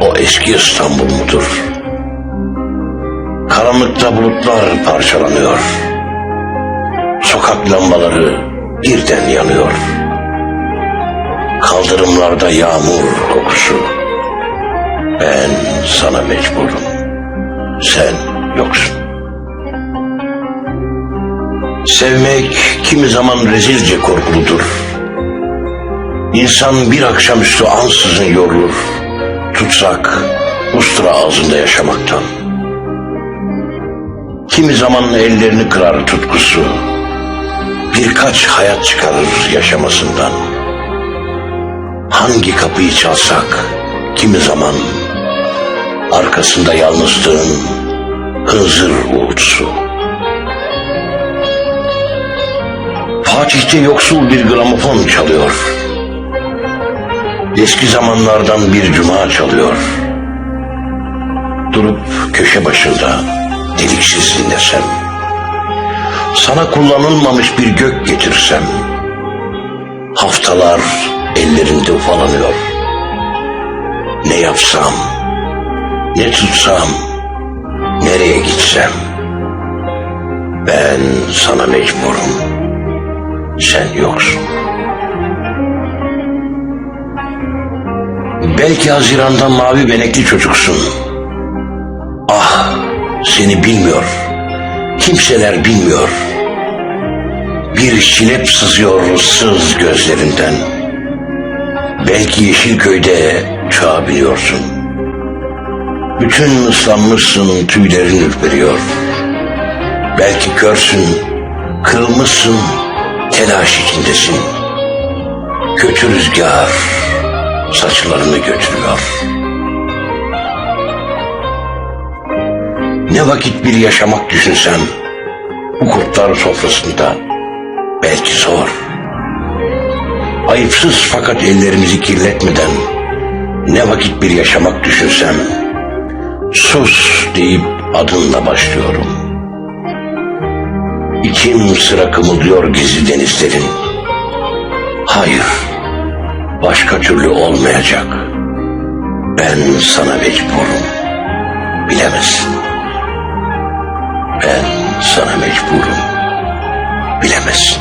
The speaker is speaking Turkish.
o eski İstanbul mudur? Karanlıkta bulutlar parçalanıyor. Sokak lambaları birden yanıyor. Kaldırımlarda yağmur kokusu. Ben sana mecburum. Sen yoksun. Sevmek kimi zaman rezilce korkuludur. İnsan bir akşamüstü ansızın yorulur. Tutsak, ustura ağzında yaşamaktan. Kimi zaman ellerini kırar tutkusu. Birkaç hayat çıkarır yaşamasından. Hangi kapıyı çalsak, kimi zaman arkasında yalnızlığın hınzır uğultusu. Fatih'te yoksul bir gramofon çalıyor. Eski zamanlardan bir cuma çalıyor. Durup köşe başında deliksiz dinlesem. Sana kullanılmamış bir gök getirsem. Haftalar ellerinde ufalanıyor. Ne yapsam, ne tutsam, nereye gitsem. Ben sana mecburum. Sen yoksun. Belki Haziran'dan mavi benekli çocuksun. Ah, seni bilmiyor. Kimseler bilmiyor. Bir şilep sızıyor sız gözlerinden. Belki Yeşilköy'de çağa biniyorsun. Bütün ıslanmışsın, tüylerin ürperiyor. Belki körsün, kırılmışsın, telaş içindesin. Kötü rüzgar saçlarını götürüyor. Ne vakit bir yaşamak düşünsem bu kurtlar sofrasında belki zor. Ayıpsız fakat ellerimizi kirletmeden ne vakit bir yaşamak düşünsem sus deyip adınla başlıyorum. İçim sıra kımıldıyor gizli denizlerin. Hayır, başka türlü olmayacak. Ben sana mecburum. Bilemezsin. Ben sana mecburum. Bilemezsin.